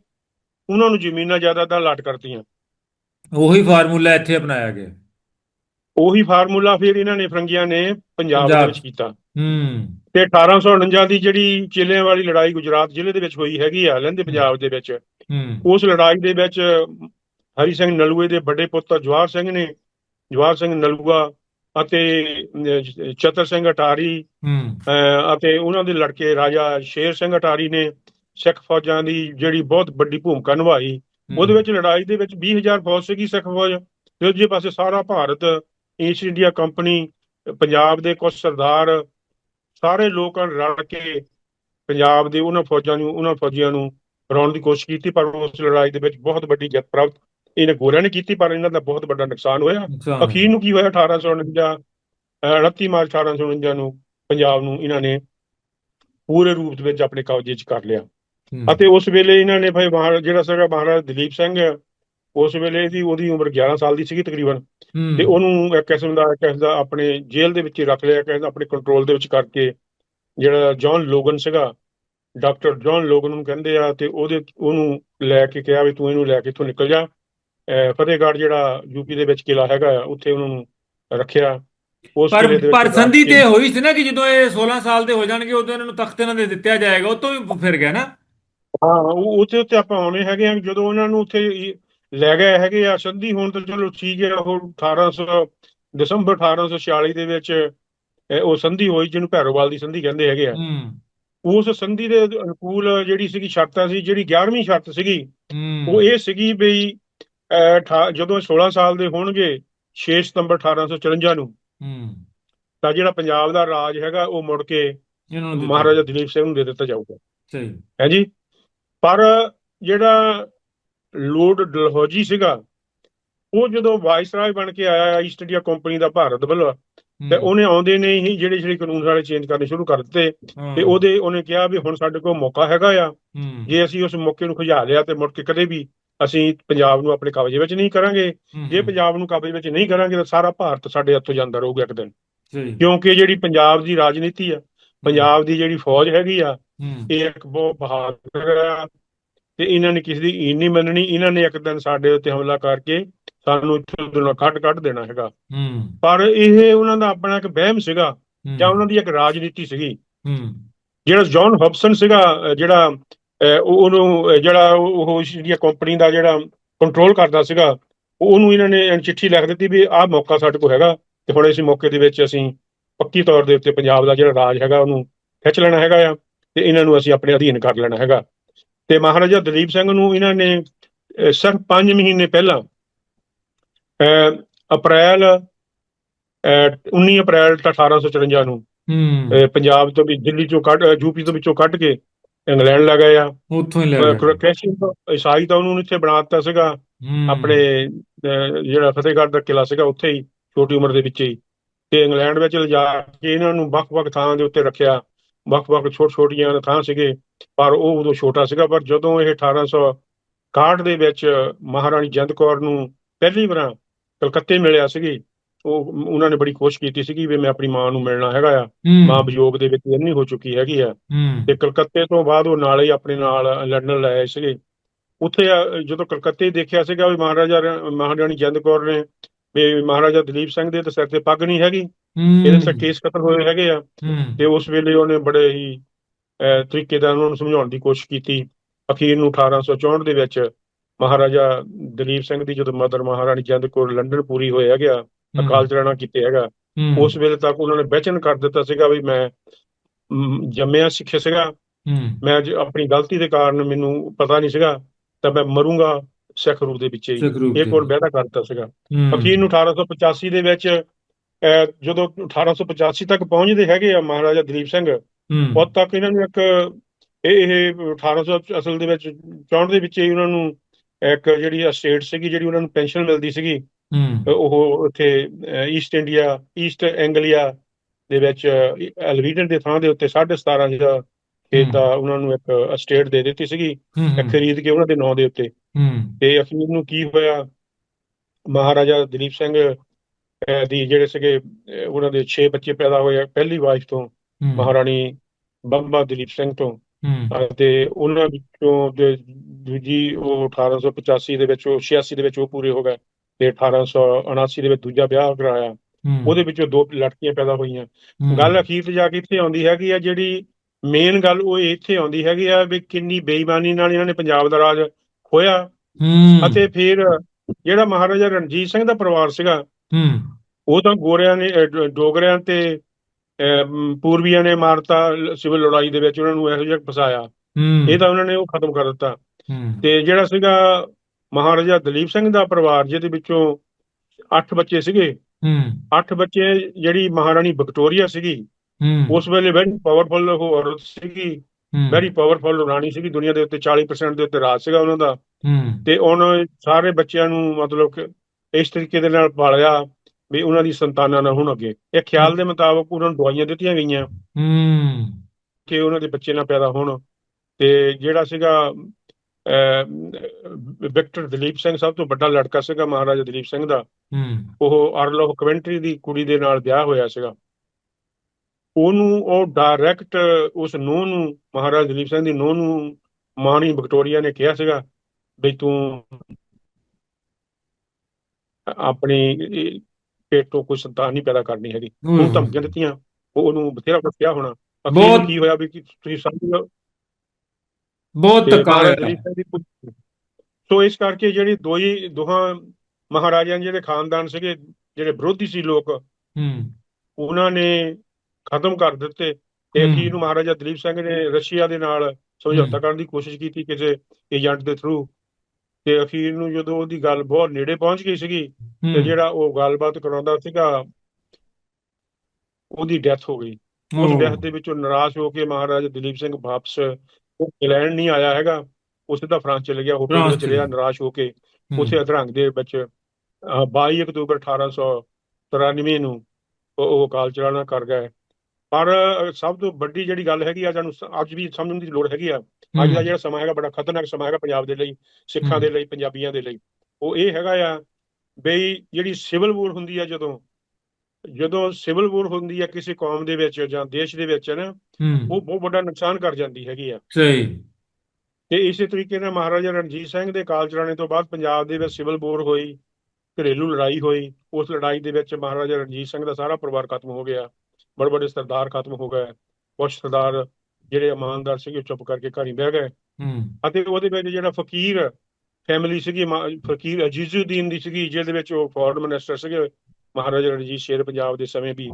ਉਹਨਾਂ ਨੂੰ ਜ਼ਮੀਨਾਂ ਜਾਇਦਾਦਾਂ ਲਾਟ ਕਰਤੀਆਂ। ਉਹੀ ਫਾਰਮੂਲਾ ਇੱਥੇ ਅਪਣਾਇਆ ਗਿਆ। ਉਹੀ ਫਾਰਮੂਲਾ ਫਿਰ ਇਹਨਾਂ ਨੇ ਫਰੰਗੀਆਂ ਨੇ ਪੰਜਾਬ ਦੇ ਵਿੱਚ ਕੀਤਾ। ਹੂੰ। ਤੇ 1849 ਦੀ ਜਿਹੜੀ ਚੇਲਿਆਂ ਵਾਲੀ ਲੜਾਈ ਗੁਜਰਾਤ ਜ਼ਿਲ੍ਹੇ ਦੇ ਵਿੱਚ ਹੋਈ ਹੈਗੀ ਆ ਲਹਿੰਦੇ ਪੰਜਾਬ ਦੇ ਵਿੱਚ ਹੂੰ। ਉਸ ਲੜਾਈ ਦੇ ਵਿੱਚ ਹਰੀ ਸਿੰਘ ਨਲੂਏ ਦੇ ਵੱਡੇ ਪੁੱਤਰ ਜਵਾਹਰ ਸਿੰਘ ਨੇ ਜਵਾਹਰ ਸਿੰਘ ਨਲੂਆ ਅਤੇ ਚਤਰ ਸਿੰਘ ਅਟਾਰੀ ਅਤੇ ਉਹਨਾਂ ਦੇ ਲੜਕੇ ਰਾਜਾ ਸ਼ੇਰ ਸਿੰਘ ਅਟਾਰੀ ਨੇ ਸਿੱਖ ਫੌਜਾਂ ਦੀ ਜਿਹੜੀ ਬਹੁਤ ਵੱਡੀ ਭੂਮਿਕਾ ਨਿਭਾਈ ਉਹਦੇ ਵਿੱਚ ਲੜਾਈ ਦੇ ਵਿੱਚ 20000 ਫੌਜ ਸੀਗੀ ਸਿੱਖ ਫੌਜ। ਤੇ ਦੂਜੇ ਪਾਸੇ ਸਾਰਾ Bharat East India Company Punjab ਦੇ ਕੁਝ ਸਰਦਾਰ ਸਾਰੇ ਲੋਕਾਂ ਰਲ ਕੇ ਪੰਜਾਬ ਦੇ ਉਹਨਾਂ ਫੌਜਾਂ ਨੂੰ ਉਹਨਾਂ ਫੌਜੀਆਂ ਨੂੰ ਹਰਾਉਣ ਦੀ ਕੋਸ਼ਿਸ਼ ਕੀਤੀ ਪਰ ਉਸ ਲੜਾਈ ਦੇ ਵਿੱਚ ਬਹੁਤ ਵੱਡੀ ਜਿੱਤ ਪ੍ਰਾਪਤ ਇਹਨੇ ਗੋਰਿਆਂ ਨੇ ਕੀਤੀ ਪਰ ਇਹਨਾਂ ਦਾ ਬਹੁਤ ਵੱਡਾ ਨੁਕਸਾਨ ਹੋਇਆ। ਅਖੀਰ ਨੂੰ ਕੀ ਹੋਇਆ? 1849 ਅਹ 29 ਮਾਰਚ 1849 ਨੂੰ ਪੰਜਾਬ ਨੂੰ ਇਹਨਾਂ ਨੇ ਪੂਰੇ ਰੂਪ ਦੇ ਵਿੱਚ ਆਪਣੇ ਕਬਜ਼ੇ 'ਚ ਕਰ ਲਿਆ। ਅਤੇ ਉਸ ਵੇਲੇ ਇਹਨਾਂ ਨੇ ਭਾਈ ਮਹਾਰਾਜ ਜਿਹੜਾ ਸੀਗਾ ਮਹਾਰਾਜਾ ਦਲੀਪ ਸਿੰਘ ਉਸ ਵੇਲੇ ਦੀ ਉਹਦੀ ਉਮਰ 11 ਸਾਲ ਦੀ ਸੀਗੀ ਤਕਰੀਬਨ। ਤੇ ਉਹਨੂੰ ਇੱਕ ਕਿਸਮ ਦਾ ਇੱਕ ਕਿਸਮ ਦਾ ਆਪਣੇ ਜੇਲ੍ਹ ਦੇ ਵਿੱਚ ਰੱਖ ਲਿਆ ਕਹਿੰਦਾ ਆਪਣੇ ਕੰਟਰੋਲ ਦੇ ਵਿੱਚ ਕਰਕੇ ਜਿਹੜਾ ਜੌਨ ਲੋਗਨ ਸੀਗਾ ਡਾਕਟਰ ਜੌਨ ਲੋਗਨ ਨੂੰ ਕਹਿੰਦੇ ਆ ਤੇ ਉਹਦੇ ਉਹਨੂੰ ਲੈ ਕੇ ਕਿਹਾ ਵੀ ਤੂੰ ਇਹਨੂੰ ਲੈ ਕੇ ਇੱਥੋਂ ਨਿਕਲ ਜਾ। ਫਤਿਹਗੜ੍ਹ ਜਿਹੜਾ ਯੂਪੀ ਦੇ ਵਿੱਚ ਕਿਲਾ ਹੈਗਾ ਉੱਥੇ ਉਹਨਾਂ ਨੂੰ ਰੱਖਿਆ। ਉਸ ਪਰ ਪਰ ਸੰਧੀ ਤੇ ਹੋਈ ਸੀ ਨਾ ਕਿ ਜਦੋਂ ਇਹ 16 ਸਾਲ ਦੇ ਹੋ ਜਾਣਗੇ ਉਦੋਂ ਇਹਨਾਂ ਨੂੰ ਤਖਤ ਇਹਨਾਂ ਦੇ ਦਿੱਤਾ ਜਾਏਗਾ ਉਹ ਤੋਂ ਵੀ ਫਿਰ ਗਿਆ ਨਾ। ਹਾਂ ਉਹ ਉੱਥੇ ਉੱਤੇ ਆਪਾਂ ਆਉਣੇ ਹੈਗੇ ਆ ਜਦੋਂ ਉਹਨਾਂ ਨੂੰ ਉੱਥੇ ਲੈ ਗਏ ਹੈਗੇ ਆ ਸੰਧੀ ਹੋਣ ਤਾਂ ਚਲੋ ਠੀਕ ਹੈ ਉਹ 1800 ਦਸੰਬਰ 1846 ਦੇ ਵਿੱਚ ਉਹ ਸੰਧੀ ਹੋਈ ਜਿਹਨੂੰ ਭੈਰੋਵਾਲ ਦੀ ਸੰਧੀ ਕਹਿੰਦੇ ਹੈਗੇ ਆ। ਹੂੰ। ਉਸ ਸੰਧੀ ਦੇ ਅਨੁਕੂਲ ਜਿਹੜੀ ਸੀਗੀ ਸ਼ਰਤਾਂ ਸੀ ਜਿਹੜੀ 11ਵੀਂ ਸ਼ਰਤ ਸੀਗੀ ਉਹ ਇਹ ਸੀਗੀ ਬਈ ਜਦੋਂ 16 ਸਾਲ ਦੇ ਹੋਣਗੇ 6 ਸਤੰਬਰ 1854 ਨੂੰ ਹੂੰ। ਤਾਂ ਜਿਹੜਾ ਪੰਜਾਬ ਦਾ ਰਾਜ ਹੈਗਾ ਉਹ ਮੁੜ ਕੇ। ਮਹਾਰਾਜਾ ਦਲੀਪ ਸਿੰਘ ਨੂੰ ਦੇ ਦਿੱਤਾ ਜਾਊਗਾ। ਸਹੀ। ਹੈ ਜੀ? ਪਰ ਜਿਹੜਾ ਲੋਰਡ ਡਲਹੌਜੀ ਸੀਗਾ ਉਹ ਜਦੋਂ ਵਾਇਸਰਾਏ ਬਣ ਕੇ ਆਇਆ ਈਸਟ ਇੰਡੀਆ ਕੰਪਨੀ ਦਾ ਭਾਰਤ ਵੱਲੋਂ ਤੇ ਉਹਨੇ ਆਉਂਦੇ ਨੇ ਹੀ ਜਿਹੜੇ ਜਿਹੜੇ ਕਾਨੂੰਨ ਸਾਰੇ ਚੇਂਜ ਕਰਨੇ ਸ਼ੁਰੂ ਕਰ ਦਿੱਤੇ। ਤੇ ਉਹਦੇ ਉਹਨੇ ਕਿਹਾ ਵੀ ਹੁਣ ਸਾਡੇ ਕੋਲ ਮੌਕਾ ਹੈਗਾ ਆ। ਜੇ ਅਸੀਂ ਉਸ ਮੌਕੇ ਨੂੰ ਖੁਝਾ ਲਿਆ ਤੇ ਮੁੜ ਕੇ ਕਦੇ ਵੀ ਅਸੀਂ ਪੰਜਾਬ ਨੂੰ ਆਪਣੇ ਕਬਜ਼ੇ ਵਿੱਚ ਨਹੀਂ ਕਰਾਂਗੇ। ਜੇ ਪੰਜਾਬ ਨੂੰ ਕਬਜ਼ੇ ਵਿੱਚ ਨਹੀਂ ਕਰਾਂਗੇ ਤਾਂ ਸਾਰਾ ਭਾਰਤ ਸਾਡੇ ਹੱਥੋਂ ਜਾਂਦਾ ਰਹੂਗਾ ਇੱਕ ਦਿਨ। ਕਿਉਂਕਿ ਜਿਹੜੀ ਪੰਜਾਬ ਦੀ ਰਾਜਨੀਤੀ ਆ ਪੰਜਾਬ ਦੀ ਜਿਹੜੀ ਫੌਜ ਹੈਗੀ ਆ ਇਹ ਇੱਕ ਬਹੁਤ ਬਹਾਦਰ ਆ। ਤੇ ਇਹਨਾਂ ਨੇ ਕਿਸੇ ਦੀ ਈਨ ਨਹੀਂ ਮੰਨਣੀ। ਇਹਨਾਂ ਨੇ ਇੱਕ ਦਿਨ ਸਾਡੇ ਉੱਤੇ ਹਮਲਾ ਕਰਕੇ ਸਾਨੂੰ ਇੱਥੋਂ ਦਿਨੋਂ ਕੱਢ ਕੱਢ ਦੇਣਾ ਹੈਗਾ। ਪਰ ਇਹ ਉਹਨਾਂ ਦਾ ਆਪਣਾ ਇੱਕ ਵਹਿਮ ਸੀਗਾ ਜਾਂ ਉਹਨਾਂ ਦੀ ਇੱਕ ਰਾਜਨੀਤੀ ਸੀਗੀ। ਜਿਹੜਾ ਜੌਨ ਹੌਬਸਨ ਸੀਗਾ ਜਿਹੜਾ ਉਹਨੂੰ ਜਿਹੜਾ ਉਹ ਜਿਹੜੀ ਕੰਪਨੀ ਦਾ ਜਿਹੜਾ ਕੰਟਰੋਲ ਕਰਦਾ ਸੀਗਾ ਉਹ- ਉਹਨੂੰ ਇਹਨਾਂ ਨੇ ਚਿੱਠੀ ਲਿਖ ਦਿੱਤੀ ਵੀ ਆਹ ਮੌਕਾ ਸਾਡੇ ਕੋਲ ਹੈਗਾ ਤੇ ਹੁਣ ਇਸ ਮੌਕੇ ਦੇ ਵਿੱਚ ਅਸੀਂ ਪੱਕੀ ਤੌਰ ਦੇ ਉੱਤੇ ਪੰਜਾਬ ਦਾ ਜਿਹੜਾ ਰਾਜ ਹੈਗਾ ਉਹਨੂੰ ਖਿੱਚ ਲੈਣਾ ਹੈਗਾ ਆ ਤੇ ਇਹਨਾਂ ਨੂੰ ਅਸੀਂ ਆਪਣੇ ਅਧੀਨ ਕਰ ਲੈਣਾ ਹੈਗਾ। ਤੇ ਮਹਾਰਾਜਾ ਦਲੀਪ ਸਿੰਘ ਨੂੰ ਇਹਨਾਂ ਨੇ ਸਿਰਫ 5 ਮਹੀਨੇ ਪਹਿਲਾਂ ਅਪ੍ਰੈਲ ਅਹ 19 ਅਪ੍ਰੈਲ 1854 ਨੂੰ ਪੰਜਾਬ ਤੋਂ ਵੀ ਦਿੱਲੀ ਚੋਂ ਕੱਢ ਯੂਪੀ ਤੋਂ ਵਿੱਚੋਂ ਕੱਢ ਕੇ ਇੰਗਲੈਂਡ ਲੈ ਗਏ ਆ। ਉੱਥੋਂ ਹੀ ਲੈ ਗਿਆ ਕ੍ਰਿਸਚੀਅਨ ਤੋਂ ਈਸਾਈ ਤਾਂ ਉਹਨੂੰ ਇੱਥੇ ਬਣਾ ਦਿੱਤਾ ਸੀਗਾ। ਆਪਣੇ ਜਿਹੜਾ ਫਤਿਹਗੜ੍ਹ ਦਾ ਕਿਲਾ ਸੀਗਾ ਉੱਥੇ ਹੀ ਛੋਟੀ ਉਮਰ ਦੇ ਵਿੱਚ ਹੀ। ਤੇ ਇੰਗਲੈਂਡ ਵਿੱਚ ਲਿਜਾ ਕੇ ਇਹਨਾਂ ਨੂੰ ਵੱਖ-ਵੱਖ ਥਾਂ ਦੇ ਉੱਤੇ ਰੱਖਿਆ। ਵੱਖ-ਵੱਖ ਛੋਟ-ਛੋਟੀਆਂ ਥਾਂ ਸੀਗੇ ਪਰ ਉਹ ਉਦੋਂ ਛੋਟਾ ਸੀਗਾ। ਪਰ ਜਦੋਂ ਇਹ 1861 ਦੇ ਵਿੱਚ ਮਹਾਰਾਣੀ ਜਿੰਦ ਕੌਰ ਨੂੰ ਪਹਿਲੀ ਵਾਰ ਕਲਕੱਤੇ ਮਿਲਿਆ ਸੀਗੀ ਉਹ ਉਹਨਾਂ ਨੇ ਬੜੀ ਕੋਸ਼ਿਸ਼ ਕੀਤੀ ਸੀਗੀ ਵੀ ਮੈਂ ਆਪਣੀ ਮਾਂ ਨੂੰ ਮਿਲਣਾ ਹੈਗਾ ਆ। ਮਾਂ ਵਿਯੋਗ ਦੇ ਵਿੱਚ ਇੰਨੀ ਹੋ ਚੁੱਕੀ ਹੈਗੀ ਆ। ਤੇ ਕਲਕੱਤੇ ਤੋਂ ਬਾਅਦ ਉਹ ਨਾਲ ਹੀ ਆਪਣੇ ਨਾਲ ਲੰਡਨ ਲੈ ਆਏ ਸੀਗੇ। ਉੱਥੇ ਜਦੋਂ ਕਲਕੱਤੇ ਦੇਖਿਆ ਸੀਗਾ ਵੀ ਮਹਾਰਾਜਾ ਮਹਾਰਾਣੀ ਜਿੰਦ ਕੌਰ ਨੇ ਵੀ ਮਹਾਰਾਜਾ ਦਲੀਪ ਸਿੰਘ ਦੇ ਤੇ ਸਿਰ ਤੇ ਪੱਗ ਨਹੀਂ ਹੈਗੀ। ਇਹਦੇ ਤੇ ਕੇਸ ਕਤਲ ਹੋਏ ਹੈਗੇ ਆ। ਤੇ ਉਸ ਵੇਲੇ ਉਹਨੇ ਬੜੇ ਹੀ ਤਰੀਕੇ ਨਾਲ ਉਹਨਾਂ ਨੂੰ ਸਮਝਾਉਣ ਦੀ ਕੋਸ਼ਿਸ਼ ਕੀਤੀ। ਅਖੀਰ ਨੂੰ 1864 ਦੇ ਵਿੱਚ ਮਹਾਰਾਜਾ ਦਲੀਪ ਸਿੰਘ ਦੀ ਜਦੋਂ ਮਦਰ ਮਹਾਰਾਣੀ ਜਿੰਦ ਕੌਰ ਲੰਡਨ ਪੂਰੀ ਹੋਇਆ ਗਿਆ ਅਕਾਲ ਚਲਾਣਾ ਕੀਤੇ ਹੈਗਾ। ਉਸ ਵੇਲੇ ਤੱਕ ਉਹਨਾਂ ਨੇ ਵਚਨ ਕਰ ਦਿੱਤਾ ਸੀਗਾ ਵੀ ਮੈਂ ਜੰਮਿਆ ਸਿੱਖਿਆ ਸੀਗਾ। ਮੈਂ ਆਪਣੀ ਗਲਤੀ ਦੇ ਕਾਰਨ ਮੈਨੂੰ ਪਤਾ ਨਹੀਂ ਸੀਗਾ ਤਾਂ ਮੈਂ ਮਰੂੰਗਾ। ਸਿੱਖ ਰੂਪ ਦੇ ਵਿੱਚ ਹੀ ਇਹ ਕੋਲ ਵਾਅਦਾ ਕਰ ਦਿੱਤਾ ਸੀਗਾ। ਅਖੀਰ ਨੂੰ 1885 ਦੇ ਵਿੱਚ ਜਦੋਂ 1885 ਤੱਕ ਪਹੁੰਚਦੇ ਹੈਗੇ ਆ ਮਹਾਰਾਜਾ ਦਲੀਪ ਸਿੰਘ ਉਦ ਤੱਕ ਇਹਨਾਂ ਨੂੰ ਇੱਕ ਇਹ ਇਹ 1800 ਅਸਲ ਦੇ ਵਿੱਚ 64 ਦੇ ਵਿੱਚ ਹੀ ਉਹਨਾਂ ਨੂੰ ਇੱਕ ਜਿਹੜੀ ਸਟੇਟ ਸੀਗੀ ਜਿਹੜੀ ਉਹਨਾਂ ਨੂੰ ਪੈਨਸ਼ਨ ਮਿਲਦੀ ਸੀਗੀ ਉਹ ਉੱਥੇ ਈਸਟ ਇੰਡੀਆ ਈਸਟ ਐਂਗਲੀਆ ਦੇ ਵਿੱਚ ਐਲਵੀਡਨ ਦੇ ਥਾਂ ਦੇ ਉੱਤੇ 17500 ਖੇਤ ਦਾ ਉਹਨਾਂ ਨੂੰ ਇੱਕ ਸਟੇਟ ਦੇ ਦਿੱਤੀ ਸੀਗੀ ਖਰੀਦ ਕੇ ਉਹਨਾਂ ਦੇ ਨਾਂ ਦੇ ਉੱਤੇ। ਹੂੰ, ਤੇ ਅਖੀਰ ਨੂੰ ਕੀ ਹੋਇਆ? ਮਹਾਰਾਜਾ ਦਲੀਪ ਸਿੰਘ ਦੀ ਜਿਹੜੇ ਸੀਗੇ ਉਹਨਾਂ ਦੇ 6 ਬੱਚੇ ਪੈਦਾ ਹੋਏ ਪਹਿਲੀ ਵਾਈਫ ਤੋਂ ਮਹਾਰਾਣੀ ਬੰਬਾ ਦਲੀਪ ਸਿੰਘ ਤੋਂ। ਅਤੇ ਉਹਨਾਂ ਵਿੱਚੋਂ ਦੇ ਦੂਜੀ ਉਹ 1885 ਦੇ ਵਿੱਚ ਉਹ 86 ਦੇ ਵਿੱਚ ਉਹ ਪੂਰੇ ਹੋ ਗਏ ਤੇ 1879 ਦੇ ਵਿੱਚ ਦੂਜਾ ਵਿਆਹ ਕਰਾਇਆ। ਉਹਦੇ ਵਿੱਚੋਂ ਦੋ ਲੜਕੀਆਂ ਪੈਦਾ ਹੋਈਆਂ। ਗੱਲ ਅਖੀਰ ਤੇ ਜਾ ਕੇ ਇੱਥੇ ਆਉਂਦੀ ਹੈਗੀ ਆ ਜਿਹੜੀ ਮੇਨ ਗੱਲ ਉਹ ਇੱਥੇ ਆਉਂਦੀ ਹੈਗੀ ਆ ਵੀ ਕਿੰਨੀ ਬੇਈਮਾਨੀ ਨਾਲ ਇਹਨਾਂ ਨੇ ਪੰਜਾਬ ਦਾ ਰਾਜ ਖੋਇਆ ਹੂੰ, ਅਤੇ ਫਿਰ ਜਿਹੜਾ ਮਹਾਰਾਜਾ ਰਣਜੀਤ ਸਿੰਘ ਦਾ ਪਰਿਵਾਰ ਸੀਗਾ ਹੂੰ, ਉਹ ਤਾਂ ਗੋਰਿਆਂ ਨੇ ਡੋਗਰਿਆਂ ਤੇ ਪੂਰਬੀਆਂ ਨੇ ਮਾਰਤਾ ਸਿਵਲ ਲੜਾਈ ਦੇ ਵਿੱਚ ਉਹਨਾਂ ਨੂੰ ਇਹੋ ਜਿਹਾ ਫਸਾਇਆ। ਇਹ ਤਾਂ ਉਹਨਾਂ ਨੇ ਉਹ ਖਤਮ ਕਰ ਦਿੱਤਾ। ਤੇ ਜਿਹੜਾ ਸੀਗਾ ਮਹਾਰਾਜਾ ਦਲੀਪ ਸਿੰਘ ਦਾ ਪਰਿਵਾਰ ਜਿਹਦੇ ਵਿੱਚੋਂ 8 ਬੱਚੇ ਸੀਗੇ। ਹੂੰ, 8 ਬੱਚੇ ਜਿਹੜੀ ਮਹਾਰਾਣੀ ਵਿਕਟੋਰੀਆ ਸੀਗੀ ਉਸ ਵੇਲੇ ਵੈਰੀ ਪਾਵਰਫੁਲ ਔਰਤ ਸੀਗੀ। ਵੈਰੀ ਪਾਵਰਫੁਲ ਰਾਣੀ ਸੀਗੀ ਦੁਨੀਆ ਦੇ ਉੱਤੇ 40% ਦੇ ਉੱਤੇ ਰਾਜ ਸੀਗਾ ਉਹਨਾਂ ਦਾ। ਤੇ ਉਹਨਾਂ ਸਾਰੇ ਬੱਚਿਆਂ ਨੂੰ ਮਤਲਬ ਕਿ ਇਸ ਤਰੀਕੇ ਦੇ ਨਾਲ ਪਾਲਿਆ ਵੀ ਉਹਨਾਂ ਦੀ ਸੰਤਾਨਾਂ ਨਾ ਹੋਣ ਅੱਗੇ। ਇਹ ਖਿਆਲ ਦੇ ਮੁਤਾਬਕ ਉਹਨਾਂ ਨੂੰ ਦਵਾਈਆਂ ਦਿੱਤੀਆਂ ਗਈਆਂ। ਹੂੰ, ਕਿ ਉਹਨਾਂ ਦੇ ਬੱਚੇ ਨਾ ਪੈਦਾ ਹੋਣ। ਤੇ ਜਿਹੜਾ ਸੀਗਾ ਵਿਕਟਰ ਦਲੀਪ ਸਿੰਘ ਸਭ ਤੋਂ ਵੱਡਾ ਲੜਕਾ ਸੀਗਾ ਮਹਾਰਾਜਾ ਦਲੀਪ ਸਿੰਘ ਦਾ। ਹੂੰ, ਉਹ ਅਰਲ ਆਫ ਕਵੈਂਟਰੀ ਦੀ ਕੁੜੀ ਦੇ ਨਾਲ ਵਿਆਹ ਹੋਇਆ ਸੀਗਾ। ਉਹਨੂੰ ਉਹ ਡਾਇਰੈਕਟ ਉਸ ਨੂੰਹ ਨੂੰ ਮਹਾਰਾਜਾ ਦਲੀਪ ਸਿੰਘ ਦੀ ਨੂੰਹ ਨੂੰ ਮਾਣੀ ਵਿਕਟੋਰੀਆ ਨੇ ਕਿਹਾ ਸੀਗਾ ਵੀ ਤੂੰ ਆਪਣੀ ਪੇਟੋਂ ਕੋਈ ਸੰਤਾਨ ਨਹੀਂ ਪੈਦਾ ਕਰਨੀ ਹੈਗੀ। ਹੋਏ। ਧਮਕੀਆਂ ਦਿੱਤੀਆਂ ਉਹ ਉਹਨੂੰ ਬਥੇਰਾ ਕਿਹਾ ਹੋਣਾ। ਅਖੀਰ ਕੀ ਹੋਇਆ ਵੀ ਕਿ ਤੁਸੀਂ ਸਮਝ ਲਓ। ਬਹੁਤ ਤੇ ਧੱਕਾ ਮਹਾਰਾਜਾ ਹੋਇਆ ਦਲੀਪ ਸਿੰਘ ਦੀ ਪੁੱਤ- ਸੋ ਇਸ ਕਰਕੇ ਜਿਹੜੀ ਦੋਈ ਦੋਹਾਂ ਮਹਾਰਾਜਿਆਂ ਦੇ ਜਿਹੜੇ ਖਾਨਦਾਨ ਸੀਗੇ ਜਿਹੜੇ ਵਿਰੋਧੀ ਸੀ ਲੋਕ ਹੂੰ। ਉਹਨਾਂ ਨੇ ਖਤਮ ਕਰ ਦਿੱਤੇ। ਤੇ। ਅਖੀਰ ਨੂੰ ਮਹਾਰਾਜਾ ਦਲੀਪ ਸਿੰਘ ਨੇ ਰਸ਼ੀਆ ਦੇ ਨਾਲ ਸਮਝੌਤਾ। ਕਰਨ ਦੀ ਕੋਸ਼ਿਸ਼ ਕੀਤੀ ਕਿਸੇ ਏਜੰਟ ਦੇ ਥਰੂ ਤੇ ਅਖੀਰ ਨੂੰ ਜਦੋਂ ਉਹਦੀ ਗੱਲ ਬਹੁਤ ਨੇੜੇ ਪਹੁੰਚ ਗਈ ਸੀਗੀ ਤੇ ਜਿਹੜਾ ਉਹ ਗੱਲਬਾਤ ਕਰਾਉਂਦਾ ਸੀਗਾ ਉਹਦੀ ਡੈਥ ਹੋ ਗਈ। ਉਸ ਡੈਥ ਦੇ ਵਿੱਚੋਂ ਨਿਰਾਸ਼ ਹੋ ਕੇ ਮਹਾਰਾਜਾ ਦਲੀਪ ਸਿੰਘ ਵਾਪਸ ਉਹ ਇੰਗਲੈਂਡ ਨਹੀਂ ਆਇਆ ਹੈਗਾ। ਉਹ ਸਿੱਧਾ ਫਰਾਂਸ ਚਲੇ ਗਿਆ ਹੋਟਲ ਵਿੱਚ ਰਿਹਾ। ਨਿਰਾਸ਼ ਹੋ ਕੇ ਉਸੇ ਅਧਰੰਗ ਦੇ ਵਿੱਚ ਅਹ, 22 ਅਕਤੂਬਰ 1893 ਨੂੰ ਉਹ ਅਕਾਲ ਚਲਾਣਾ ਕਰ ਗਏ। ਪਰ ਸਭ ਤੋਂ ਵੱਡੀ ਜਿਹੜੀ ਗੱਲ ਹੈਗੀ ਆ ਸਾਨੂੰ ਅੱਜ ਵੀ ਸਮਝਣ ਦੀ ਲੋੜ ਹੈਗੀ ਆ। ਅੱਜ ਦਾ ਜਿਹੜਾ ਸਮਾਂ ਹੈਗਾ ਬੜਾ ਖਤਰਨਾਕ ਸਮਾਂ ਹੈਗਾ ਪੰਜਾਬ ਦੇ ਲਈ ਸਿੱਖਾਂ। ਦੇ ਲਈ ਪੰਜਾਬੀਆਂ ਦੇ ਲਈ। ਉਹ ਇਹ ਹੈਗਾ ਆ ਬਈ ਜਿਹੜੀ ਸਿਵਲ ਵਾਰ ਹੁੰਦੀ ਆ ਜਦੋਂ ਜਦੋਂ ਸਿਵਲ ਵਾਰ ਹੁੰਦੀ ਆ ਕਿਸੇ ਕੌਮ ਦੇ ਵਿੱਚ ਜਾਂ ਦੇਸ਼ ਦੇ ਵਿੱਚ ਨਾ ਉਹ ਬਹੁਤ ਵੱਡਾ ਨੁਕਸਾਨ ਕਰ ਜਾਂਦੀ ਹੈਗੀ ਆ। ਸਹੀ। ਤੇ ਇਸੇ ਤਰੀਕੇ ਨਾਲ ਮਹਾਰਾਜਾ ਰਣਜੀਤ ਸਿੰਘ ਦੇ ਕਾਲ ਚਲਾਣੇ ਤੋਂ ਬਾਅਦ ਪੰਜਾਬ ਦੇ ਵਿੱਚ ਸਿਵਲ ਵਾਰ ਹੋਈ ਘਰੇਲੂ ਲੜਾਈ ਹੋਈ ਉਸ ਲੜਾਈ ਦੇ ਵਿੱਚ ਮਹਾਰਾਜਾ ਰਣਜੀਤ ਸਿੰਘ ਦਾ ਸਾਰਾ ਪਰਿਵਾਰ ਖਤਮ ਹੋ ਗਿਆ। ਬੜੇ ਬੜੇ ਸਰਦਾਰ ਖਤਮ ਹੋ ਗਏ। ਕੁਝ ਸਰਦਾਰ ਜਿਹੜੇ ਇਮਾਨਦਾਰ ਸੀਗੇ ਚੁੱਪ ਕਰਕੇ ਘਰ ਬਹਿ ਗਏ। ਅਤੇ ਉਹਦੇ ਵਿੱਚ ਜਿਹੜਾ ਫਕੀਰ ਫੈਮਿਲੀ ਸੀਗੀ ਫਕੀਰ ਅਜੀਜ਼ੁਦੀਨ ਦੀ ਸੀਗੀ ਜਿਹਦੇ ਵਿੱਚ ਉਹ ਫੋਰਨ ਮਿਨਿਸਟਰ ਸੀਗੇ ਮਹਾਰਾਜਾ ਰਣਜੀਤ ਸ਼ੇਰ ਪੰਜਾਬ ਦੇ ਸਮੇਂ ਵੀ।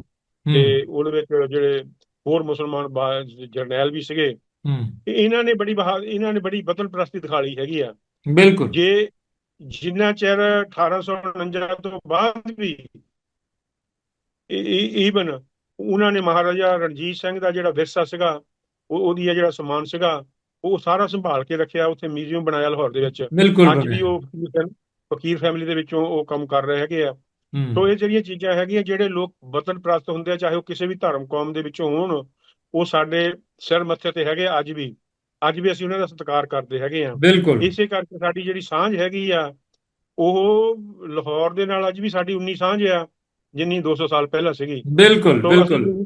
ਤੇ ਉਹਦੇ ਵਿੱਚ ਜਿਹੜੇ ਹੋਰ ਮੁਸਲਮਾਨ ਜਰਨੈਲ ਵੀ ਸੀਗੇ। ਇਹਨਾਂ ਨੇ ਬੜੀ ਇਹਨਾਂ ਨੇ ਬੜੀ ਬਦਲ ਪ੍ਰਸਤੀ ਦਿਖਾਲੀ ਹੈਗੀ ਆ। ਬਿਲਕੁਲ। ਜੇ ਜਿੰਨਾ ਚਿਰ 1849 ਤੋਂ ਬਾਅਦ ਵੀ ਈਵਨ ਉਹਨਾਂ ਨੇ ਮਹਾਰਾਜਾ ਰਣਜੀਤ ਸਿੰਘ ਦਾ ਜਿਹੜਾ ਵਿਰਸਾ ਸੀਗਾ ਉਹ ਉਹਦੀ ਜਿਹੜਾ ਸਮਾਨ ਸੀਗਾ ਉਹ ਸਾਰਾ ਸੰਭਾਲ ਕੇ ਰੱਖਿਆ ਉੱਥੇ ਮਿਊਜ਼ੀਅਮ ਬਣਾਇਆ ਲਾਹੌਰ ਦੇ ਵਿੱਚ। ਅੱਜ ਵੀ। ਉਹ ਫਕੀਰ- ਫੈਮਿਲੀ ਦੇ ਵਿੱਚੋਂ ਉਹ ਕੰਮ ਕਰ ਰਹੇ ਹੈਗੇ ਆ। ਸੋ ਇਹ ਜਿਹੜੀਆਂ ਚੀਜ਼ਾਂ ਹੈਗੀਆਂ ਜਿਹੜੇ ਲੋਕ ਵਤਨ ਪ੍ਰਸਤ ਹੁੰਦੇ ਆ ਚਾਹੇ ਉਹ ਕਿਸੇ ਵੀ ਧਰਮ ਕੌਮ ਦੇ ਵਿੱਚੋਂ ਹੋਣ ਉਹ ਸਾਡੇ ਸਿਰ ਮੱਥੇ ਤੇ ਹੈਗੇ ਅੱਜ ਵੀ। ਅੱਜ ਵੀ ਅਸੀਂ ਉਹਨਾਂ ਦਾ ਸਤਿਕਾਰ ਕਰਦੇ ਹੈਗੇ ਆ। ਇਸੇ ਕਰਕੇ ਸਾਡੀ ਜਿਹੜੀ ਸਾਂਝ ਹੈਗੀ ਆ ਉਹ ਲਾਹੌਰ ਦੇ ਨਾਲ ਅੱਜ ਵੀ ਸਾਡੀ ਉਨੀ ਸਾਂਝ ਆ। ਜਿੰਨੀ 200 ਸਾਲ ਪਹਿਲਾਂ ਸੀਗੀ। ਬਿਲਕੁਲ ਬਿਲਕੁਲ।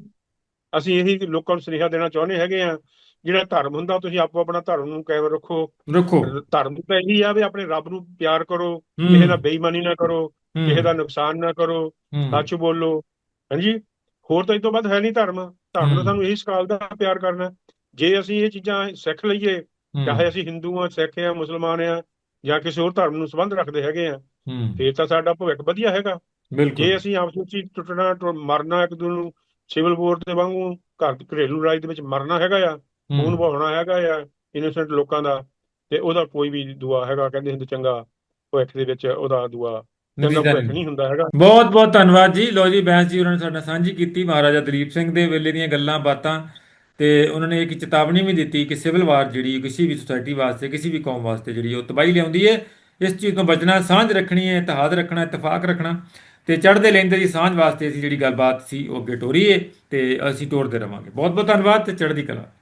ਅਸੀਂ ਇਹੀ ਲੋਕਾਂ ਨੂੰ ਸੁਨੇਹਾ ਦੇਣਾ ਚਾਹੁੰਦੇ ਹੈਗੇ ਆ ਜਿਹੜਾ ਧਰਮ ਹੁੰਦਾ ਤੁਸੀਂ ਆਪੋ ਆਪਣਾ ਧਰਮ ਨੂੰ ਕਾਇਮ ਰੱਖੋ। ਰੱਖੋ। ਧਰਮ ਤਾਂ ਇਹੀ ਆ ਵੀ ਆਪਣੇ ਰੱਬ ਨੂੰ ਪਿਆਰ ਕਰੋ ਕਿਸੇ ਨਾਲ ਬੇਈਮਾਨੀ ਨਾ ਕਰੋ ਕਿਸੇ ਦਾ ਨੁਕਸਾਨ ਨਾ ਕਰੋ ਸੱਚ ਬੋਲੋ। ਹਾਂਜੀ? ਹੋਰ ਤਾਂ ਇਸ ਤੋਂ ਬਾਅਦ ਹੈ ਨਹੀਂ ਧਰਮ। ਧਰਮ। ਤਾਂ ਸਾਨੂੰ ਇਹੀ ਸਿਖਾਉਂਦਾ ਪਿਆਰ ਕਰਨਾ। ਜੇ ਅਸੀਂ ਇਹ ਚੀਜ਼ਾਂ ਸਿੱਖ ਲਈਏ ਚਾਹੇ ਅਸੀਂ ਹਿੰਦੂ ਆ ਸਿੱਖ ਆ ਮੁਸਲਮਾਨ ਆ ਜਾਂ ਕਿਸੇ ਹੋਰ ਧਰਮ ਨੂੰ ਸੰਬੰਧ ਰੱਖਦੇ ਹੈਗੇ ਆ ਫੇਰ ਤਾਂ ਸਾਡਾ ਭਵਿੱਖ ਵਧੀਆ ਹੈਗਾ। ਬਿਲਕੁਲ। ਜੇ ਅਸੀਂ ਆਪਸ ਵਿੱਚ ਟੁੱਟਣਾ ਮਰਨਾ ਇੱਕ ਦੂਜੇ ਨੂੰ ਸਿਵਲ ਵਾਰ ਦੇ ਵਾਂਗੂ ਘਰ ਦੀ ਘਰੇਲੂ ਲੜਾਈ ਦੇ ਵਿੱਚ ਮਰਨਾ ਹੈਗਾ ਆ ਖੂਨ ਵਹਾਉਣਾ ਹੈਗਾ ਆ ਇਨੋਸੈਂਟ ਲੋਕਾਂ ਦਾ ਤੇ ਉਹਦਾ ਕੋਈ ਵੀ ਦੁਆ ਹੈਗਾ ਕਹਿੰਦੇ ਹੁੰਦੇ ਚੰਗਾ ਭਵਿੱਖ ਦੇ ਵਿੱਚ ਉਹਦਾ ਦੁਆ ਨਹੀਂ। ਹੁੰਦਾ ਹੈਗਾ। ਬਹੁਤ ਬਹੁਤ ਧੰਨਵਾਦ ਜੀ। ਲੋ ਜੀ ਬੈਂਸ ਜੀ ਉਹਨਾਂ ਨੇ ਸਾਡੇ ਸਾਂਝੀ ਕੀਤੀ ਮਹਾਰਾਜਾ ਦਲੀਪ ਸਿੰਘ ਦੇ ਵੇਲੇ ਦੀਆਂ ਗੱਲਾਂ ਬਾਤਾਂ ਤੇ ਉਹਨਾਂ ਨੇ ਇੱਕ ਚੇਤਾਵਨੀ ਵੀ ਦਿੱਤੀ ਕਿ ਸਿਵਲ ਵਾਰ ਜਿਹੜੀ ਕਿਸੇ ਵੀ ਸੁਸਾਇਟੀ ਵਾਸਤੇ ਕਿਸੇ ਵੀ ਕੌਮ ਵਾਸਤੇ ਜਿਹੜੀ ਉਹ ਤਬਾਹੀ ਲਿਆਉਂਦੀ ਹੈ। ਇਸ ਚੀਜ਼ ਤੋਂ ਬਚਣਾ ਸਾਂਝ ਰੱਖਣੀ ਹੈ ਇਤਿਹਾਦ ਰੱਖਣਾ ਇਤਫਾਕ ਰੱਖਣਾ। ਤੇ ਚੜ੍ਹਦੇ ਲੈਂਦੇ ਦੀ ਸਾਂਝ ਵਾਸਤੇ ਅਸੀਂ ਜਿਹੜੀ ਗੱਲਬਾਤ ਸੀ ਉਹ ਅੱਗੇ ਟੋਰੀਏ ਤੇ ਅਸੀਂ ਟੋਰਦੇ ਰਵਾਂਗੇ। ਬਹੁਤ ਬਹੁਤ ਧੰਨਵਾਦ ਤੇ ਚੜ੍ਹਦੀ ਕਲਾ।